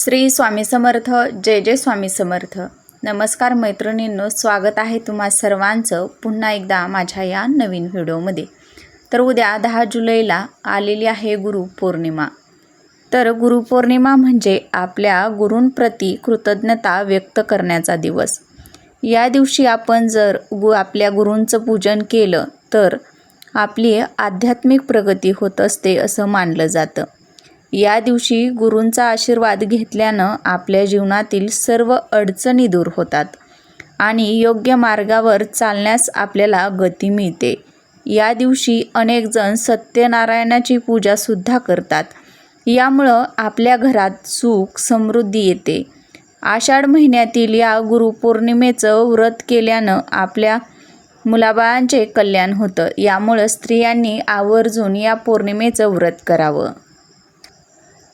श्री स्वामी समर्थ जय जय स्वामी समर्थ. नमस्कार मैत्रिणींनो स्वागत आहे तुम्हा सर्वांचं पुन्हा एकदा माझ्या या नवीन व्हिडिओमध्ये. तर उद्या दहा जुलैला आलेली आहे गुरुपौर्णिमा तर गुरुपौर्णिमा म्हणजे आपल्या गुरूंप्रती कृतज्ञता व्यक्त करण्याचा दिवस. या दिवशी आपण जर गु आपल्या गुरूंचं पूजन केलं तर आपली आध्यात्मिक प्रगती होत असते असं मानलं जातं. या दिवशी गुरूंचा आशीर्वाद घेतल्यानं आपल्या जीवनातील सर्व अडचणी दूर होतात आणि योग्य मार्गावर चालण्यास आपल्याला गती मिळते. या दिवशी अनेकजण सत्यनारायणाची पूजासुद्धा करतात. यामुळं आपल्या घरात सुख समृद्धी येते. आषाढ महिन्यातील या गुरुपौर्णिमेचं व्रत केल्यानं आपल्या मुलाबाळांचे कल्याण होतं. यामुळं स्त्रियांनी आवर्जून या पौर्णिमेचं व्रत करावं.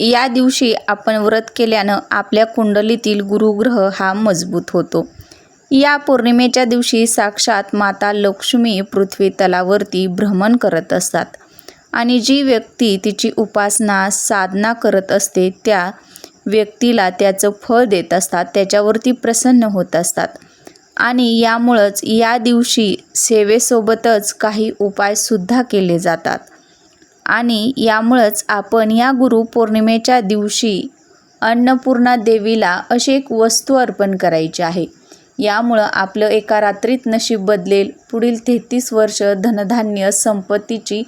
या दिवशी आपण व्रत केल्यानं आपल्या कुंडलीतील गुरुग्रह हा मजबूत होतो. या पौर्णिमेच्या दिवशी साक्षात माता लक्ष्मी पृथ्वी तलावरती भ्रमण करत असतात आणि जी व्यक्ती तिची उपासना साधना करत असते त्या व्यक्तीला त्याचं फळ देत असतात त्याच्यावरती प्रसन्न होत असतात. आणि यामुळंच या दिवशी सेवेसोबतच काही उपायसुद्धा केले जातात. आणि यामुळंच आपण या गुरुपौर्णिमेच्या दिवशी अन्नपूर्णा देवीला अशी एक वस्तू अर्पण करायची आहे. यामुळं आपलं एका रात्रीत नशीब बदलेल पुढील तेहतीस वर्ष धनधान्य संपत्तीची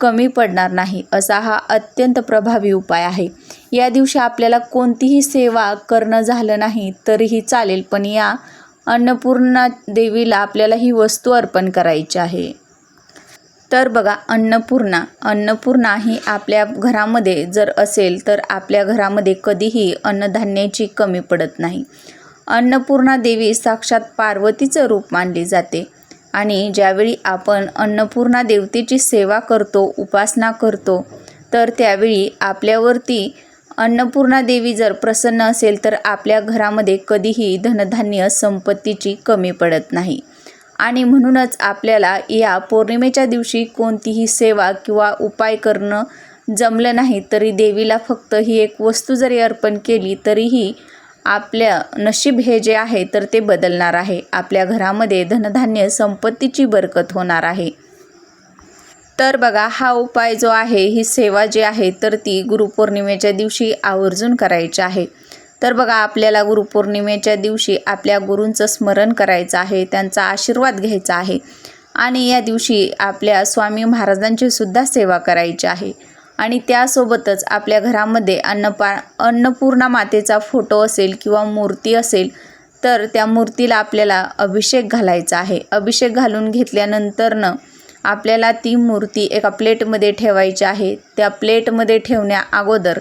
कमी पडणार नाही असा हा अत्यंत प्रभावी उपाय आहे. या दिवशी आपल्याला कोणतीही सेवा करणं झालं नाही तरीही चालेल पण या अन्नपूर्णा देवीला आपल्याला ही वस्तू अर्पण करायची आहे. तर बघा अन्नपूर्णा. अन्नपूर्णा ही आपल्या घरामध्ये जर असेल तर आपल्या घरामध्ये कधीही अन्नधान्याची कमी पडत नाही. अन्नपूर्णा देवी साक्षात पार्वतीचं रूप मानली जाते. आणि ज्यावेळी आपण अन्नपूर्णा देवतेची सेवा करतो उपासना करतो तर त्यावेळी आपल्यावरती अन्नपूर्णा देवी जर प्रसन्न असेल तर आपल्या घरामध्ये कधीही धनधान्य संपत्तीची कमी पडत नाही. आणि म्हणूनच आपल्याला या पौर्णिमेच्या दिवशी कोणतीही सेवा किंवा उपाय करणं जमलं नाही तरी देवीला फक्त ही एक वस्तू जरी अर्पण केली तरीही आपल्या नशीब हे जे आहे तर ते बदलणार आहे. आपल्या घरामध्ये धनधान्य संपत्तीची बरकत होणार आहे. तर बघा हा उपाय जो आहे ही सेवा जी आहे तर ती गुरुपौर्णिमेच्या दिवशी आवर्जून करायची आहे. तर बघा आपल्याला गुरुपौर्णिमेच्या दिवशी आपल्या गुरूंचं स्मरण करायचं आहे त्यांचा आशीर्वाद घ्यायचा आहे आणि या दिवशी आपल्या स्वामी महाराजांची सुद्धा सेवा करायची आहे. आणि त्यासोबतच आपल्या घरामध्ये अन्नपा अन्नपूर्णा मातेचा फोटो असेल किंवा मूर्ती असेल तर त्या मूर्तीला आपल्याला अभिषेक घालायचा आहे. अभिषेक घालून घेतल्यानंतरनं आपल्याला ती मूर्ती एका प्लेटमध्ये ठेवायची आहे. त्या प्लेटमध्ये ठेवण्या अगोदर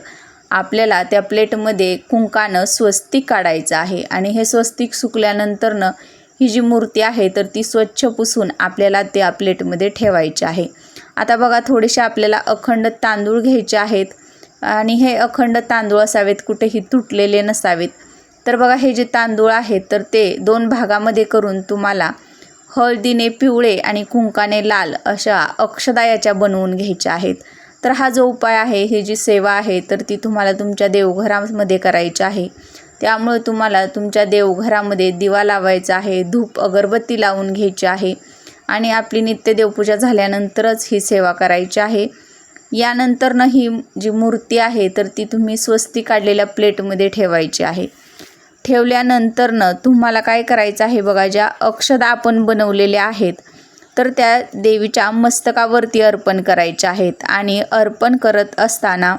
आपल्याला त्या प्लेटमध्ये कुंकानं स्वस्तिक काढायचं आहे. आणि हे स्वस्तिक सुकल्यानंतरनं ही जी मूर्ती आहे तर ती स्वच्छ पुसून आपल्याला त्या प्लेटमध्ये ठेवायची आहे. आता बघा थोडेसे आपल्याला अखंड तांदूळ घ्यायचे आहेत. आणि हे अखंड तांदूळ असावेत कुठेही तुटलेले नसावेत. तर बघा हे जे तांदूळ आहेत तर ते दोन भागामध्ये करून तुम्हाला हळदीने पिवळे आणि कुंकाने लाल अशा अक्षदायाच्या बनवून घ्यायच्या आहेत. तर हा जो उपाय आहे ही जी सेवा आहे तर ती तुम्हाला तुमच्या देवघरामध्ये करायची आहे. त्यामुळे तुम्हाला तुमच्या देवघरामध्ये दिवा लावायचा आहे धूप अगरबत्ती लावून घ्यायची आहे आणि आपली नित्य देवपूजा झाल्यानंतरच ही सेवा करायची आहे. यानंतरनं ही जी मूर्ती आहे तर ती तुम्ही स्वस्ती काढलेल्या प्लेटमध्ये ठेवायची आहे. ठेवल्यानंतरनं तुम्हाला काय करायचं आहे बघा ज्या अक्षदा आपण बनवलेल्या आहेत तर त्या देवीच्या मस्तकावरती अर्पण करायच्या आहेत. आणि अर्पण करत असताना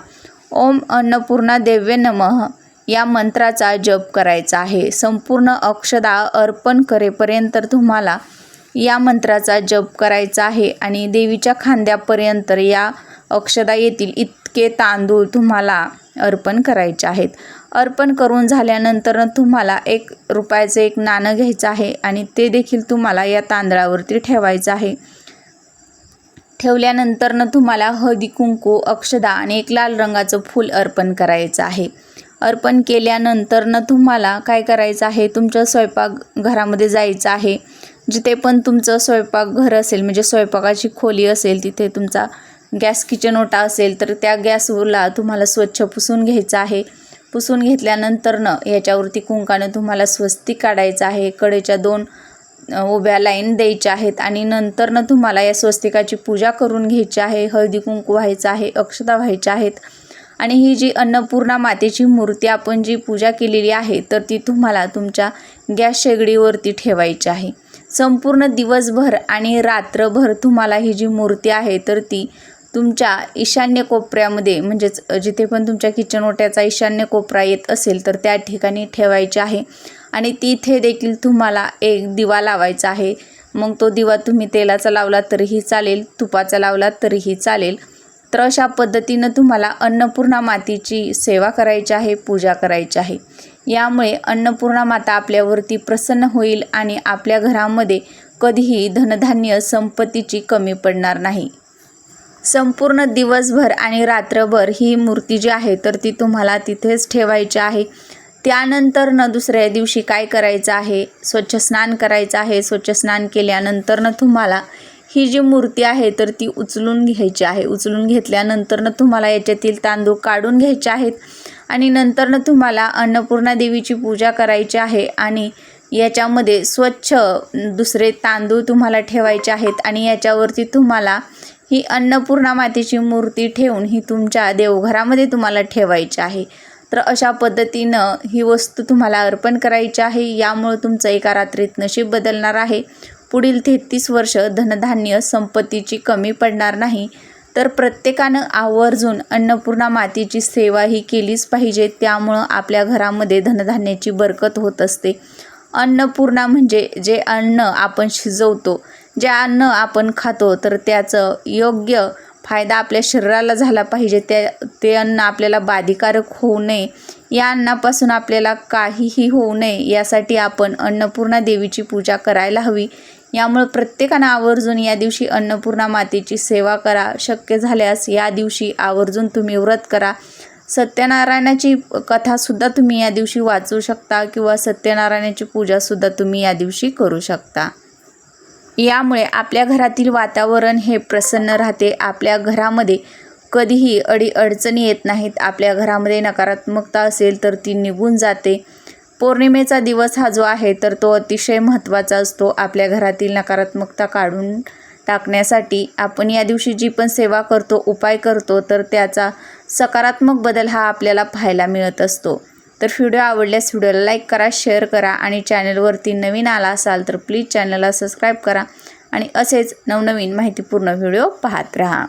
ओम अन्नपूर्णा देव्य नमः या मंत्राचा जप करायचा आहे. संपूर्ण अक्षदा अर्पण करेपर्यंत तुम्हाला या मंत्राचा जप करायचा आहे. आणि देवीच्या खांद्यापर्यंत या अक्षदा येतील इतके तांदूळ तुम्हाला अर्पण करायचे आहेत. अर्पण करून झाल्यानंतर तुम्हाला एक रुपयाचं एक नाणं घ्यायचं आहे आणि ते देखील तुम्हाला या तांदळावरती ठेवायचं आहे. ठेवल्यानंतरनं तुम्हाला हळदी कुंकू अक्षदा आणि एक लाल रंगाचं फूल अर्पण करायचं आहे. अर्पण केल्यानंतरनं तुम्हाला काय करायचं आहे? तुमच्या स्वयंपाकघरामध्ये जायचं आहे. जिथे पण तुमचं स्वयंपाकघर असेल म्हणजे स्वयंपाकाची खोली असेल तिथे तुमचा गॅस किचन ओटा असेल तर त्या गॅसला तुम्हाला स्वच्छ पुसून घ्यायचं आहे. पुसून घेतल्यानंतरनं ह्याच्यावरती कुंकानं तुम्हाला स्वस्तिक काढायचं आहे. कडेच्या दोन उभ्या लाईन द्यायच्या आहेत आणि नंतरनं तुम्हाला या स्वस्तिकाची पूजा करून घ्यायची आहे. हळदी कुंकू व्हायचं आहे अक्षता व्हायच्या आहेत. आणि ही जी अन्नपूर्णा मातेची मूर्ती आपण जी पूजा केलेली आहे तर ती तुम्हाला तुमच्या गॅस शेगडीवरती ठेवायची आहे. संपूर्ण दिवसभर आणि रात्रभर तुम्हाला ही जी मूर्ती आहे तर ती तुमच्या ईशान्य कोपऱ्यामध्ये म्हणजेच जिथे पण तुमच्या किचन ओट्याचा ईशान्य कोपरा येत असेल तर त्या ठिकाणी ठेवायची आहे. आणि तिथे देखील तुम्हाला एक दिवा लावायचा आहे. मग तो दिवा तुम्ही तेलाचा लावला तरीही चालेल तुपाचा लावला तरीही चालेल. तर अशा पद्धतीनं तुम्हाला अन्नपूर्णा मातेची सेवा करायची आहे पूजा करायची आहे. यामुळे अन्नपूर्णा माता आपल्यावरती प्रसन्न होईल आणि आपल्या घरामध्ये कधीही धनधान्य संपत्तीची कमी पडणार नाही. संपूर्ण दिवसभर आणि रात्रभर ही मूर्ती जी आहे तर ती तुम्हाला तिथेच ठेवायची आहे. त्यानंतरनं दुसऱ्या दिवशी काय करायचं आहे? स्वच्छ स्नान करायचं आहे. स्वच्छ स्नान केल्यानंतरनं तुम्हाला ही जी मूर्ती आहे तर ती उचलून घ्यायची आहे. उचलून घेतल्यानंतरनं तुम्हाला याच्यातील तांदूळ काढून घ्यायचे आहेत आणि नंतरनं तुम्हाला अन्नपूर्णा देवीची पूजा करायची आहे आणि याच्यामध्ये स्वच्छ दुसरे तांदूळ तुम्हाला ठेवायचे आहेत आणि याच्यावरती तुम्हाला ही अन्नपूर्णा मातेची मूर्ती ठेवून ही तुमच्या देवघरामध्ये तुम्हाला ठेवायची आहे. तर अशा पद्धतीनं ही वस्तू तुम्हाला अर्पण करायची आहे. यामुळं तुमचं एका रात्रीत नशीब बदलणार आहे. पुढील तेहतीस वर्ष धनधान्य संपत्तीची कमी पडणार नाही. तर प्रत्येकानं आवर्जून अन्नपूर्णा मातेची सेवा ही केलीच पाहिजे. त्यामुळं आपल्या घरामध्ये धनधान्याची बरकत होत असते. अन्नपूर्णा म्हणजे जे अन्न आपण शिजवतो जे अन्न आपण खातो तर त्याचं योग्य फायदा आपल्या शरीराला झाला पाहिजे. त्या ते अन्न आपल्याला बाधिकारक होऊ नये. या अन्नापासून आपल्याला काहीही होऊ नये यासाठी आपण अन्नपूर्णा देवीची पूजा करायला हवी. यामुळे प्रत्येकानं आवर्जून या दिवशी अन्नपूर्णा मातेची सेवा करा. शक्य झाल्यास या दिवशी आवर्जून तुम्ही व्रत करा. सत्यनारायणाची कथासुद्धा तुम्ही या दिवशी वाचू शकता किंवा सत्यनारायणाची पूजासुद्धा तुम्ही या दिवशी करू शकता. यामुळे आपल्या घरातील वातावरण हे प्रसन्न राहते. आपल्या घरामध्ये कधीही अडी अडचणी येत नाहीत. आपल्या घरामध्ये नकारात्मकता असेल तर ती निघून जाते. पौर्णिमेचा दिवस हा जो आहे तर तो अतिशय महत्त्वाचा असतो. आपल्या घरातील नकारात्मकता काढून टाकण्यासाठी आपण या दिवशी जी पण सेवा करतो उपाय करतो तर त्याचा सकारात्मक बदल हा आपल्याला पाहायला मिळत असतो. तर व्हिडिओ आवडल्यास व्हिडिओला लाईक करा शेअर करा आणि चॅनलवरती नवीन आला असाल तर प्लीज चॅनलला सबस्क्राईब करा आणि असेच नवनवीन माहितीपूर्ण व्हिडिओ पाहत राहा.